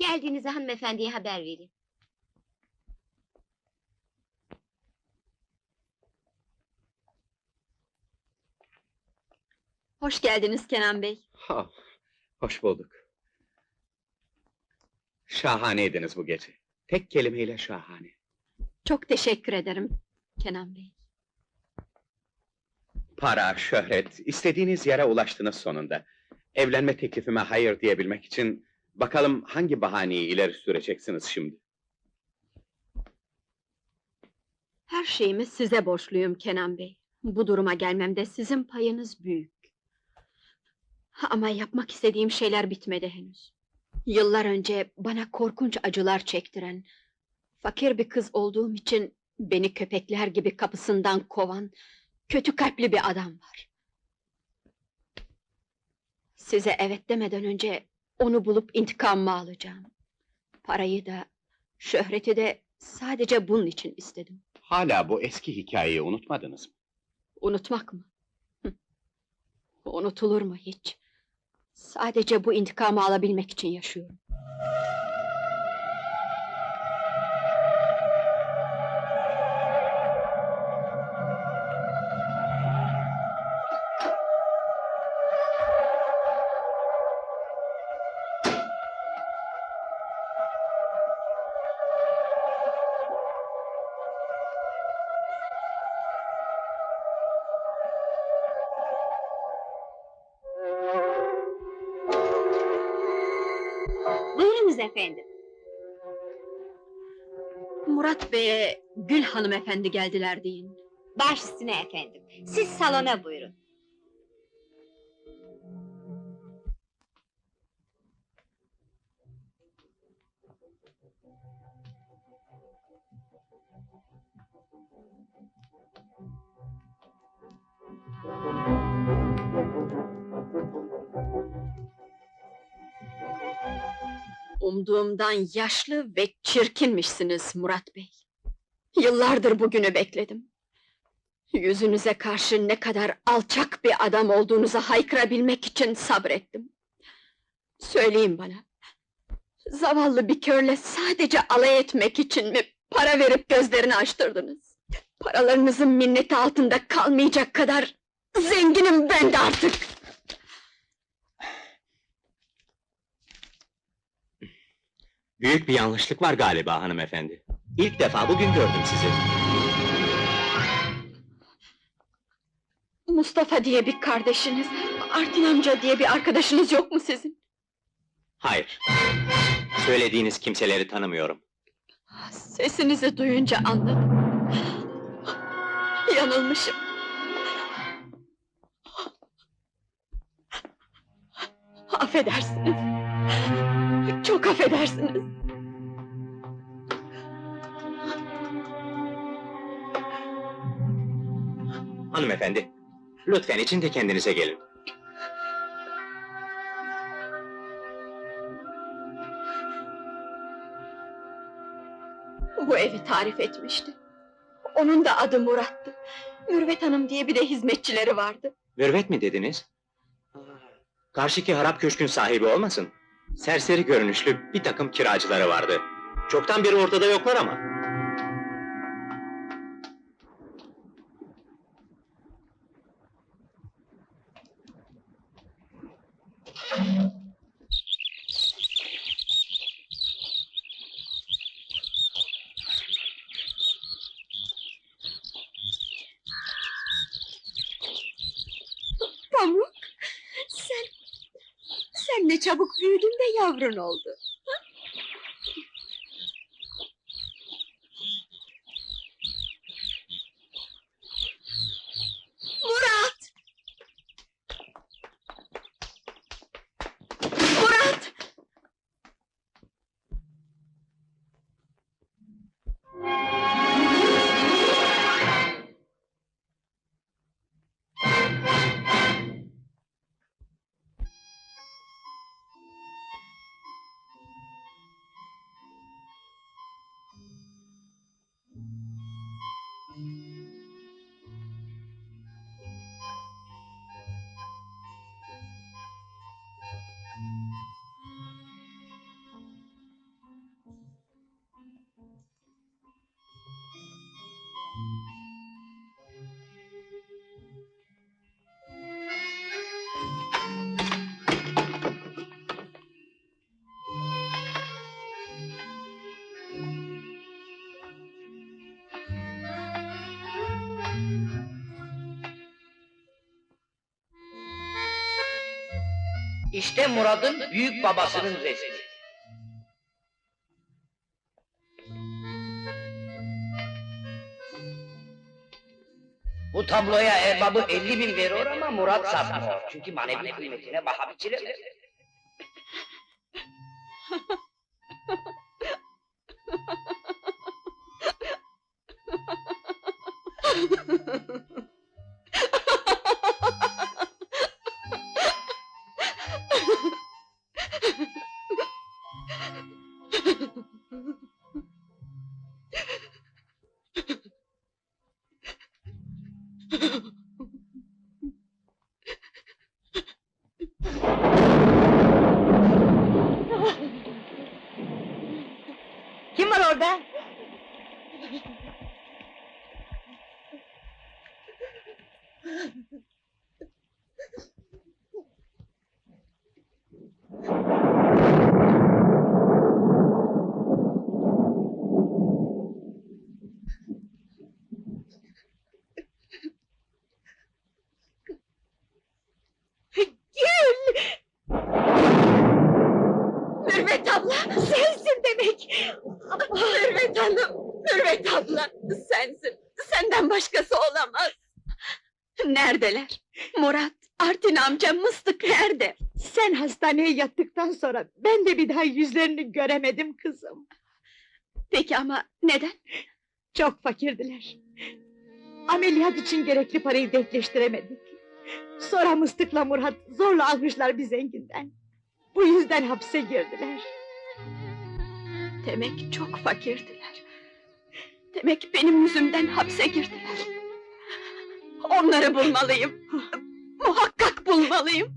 Geldiğinizi hanımefendiye haber verin. Hoş geldiniz Kenan Bey. Ha, hoş bulduk. Şahaneydiniz bu gece. Tek kelimeyle şahane. Çok teşekkür ederim Kenan Bey. Para, şöhret, istediğiniz yere ulaştınız sonunda. Evlenme teklifime hayır diyebilmek için... ...bakalım hangi bahaneyi ileri süreceksiniz şimdi? Her şeyimi size borçluyum Kenan Bey. Bu duruma gelmemde sizin payınız büyük. Ama yapmak istediğim şeyler bitmedi henüz. Yıllar önce bana korkunç acılar çektiren, fakir bir kız olduğum için beni köpekler gibi kapısından kovan, kötü kalpli bir adam var. Size evet demeden önce onu bulup intikamımı alacağım. Parayı da, şöhreti de sadece bunun için istedim. Hala bu eski hikayeyi unutmadınız mı? Unutmak mı? Hı. Unutulur mu hiç? Sadece bu intikamı alabilmek için yaşıyorum. Efendim. Murat Bey'e Gül hanımefendi geldiler deyin. Baş üstüne efendim. Siz salona buyurun. Umduğumdan yaşlı ve çirkinmişsiniz Murat Bey. Yıllardır bugünü bekledim. Yüzünüze karşı ne kadar alçak bir adam olduğunuzu haykırabilmek için sabrettim. Söyleyin bana. Zavallı bir körle sadece alay etmek için mi para verip gözlerini açtırdınız? Paralarınızın minneti altında kalmayacak kadar zenginim ben de artık. Büyük bir yanlışlık var galiba hanımefendi. İlk defa bugün gördüm sizi. Mustafa diye bir kardeşiniz, Artin amca diye bir arkadaşınız yok mu sizin? Hayır. Söylediğiniz kimseleri tanımıyorum. Sesinizi duyunca anladım. Yanılmışım. Affedersiniz. Çok affedersiniz. Hanımefendi, lütfen içinde kendinize gelin. Bu evi tarif etmişti. Onun da adı Murat'tı. Mürvet Hanım diye bir de hizmetçileri vardı. Mürvet mi dediniz? Karşıki harap köşkün sahibi olmasın? Serseri görünüşlü bir takım kiracıları vardı. Çoktan beri ortada yoklar ama. Pamuk, sen... Sen ne çabuk büyüdün de yavrun oldu. İşte Murat'ın büyük babasının resmi. Bu tabloya erbabı 50 bin veriyor ama Murat satmıyor. Çünkü manevi kıymetine baha. Kim var orada? Mürvet abla, sensin demek! Mürvet hanım, Mürvet abla, sensin! Senden başkası olamaz! Neredeler? Murat, Artin amcam, Mıstık nerede? Sen hastaneye yattıktan sonra ben de bir daha yüzlerini göremedim kızım. Peki ama neden? Çok fakirdiler. Ameliyat için gerekli parayı denkleştiremedik. Sonra Mıstık'la Murat zorla almışlar bir zenginden. Bu yüzden hapse girdiler. Demek çok fakirdiler. Demek benim yüzümden hapse girdiler. Onları bulmalıyım. Muhakkak bulmalıyım.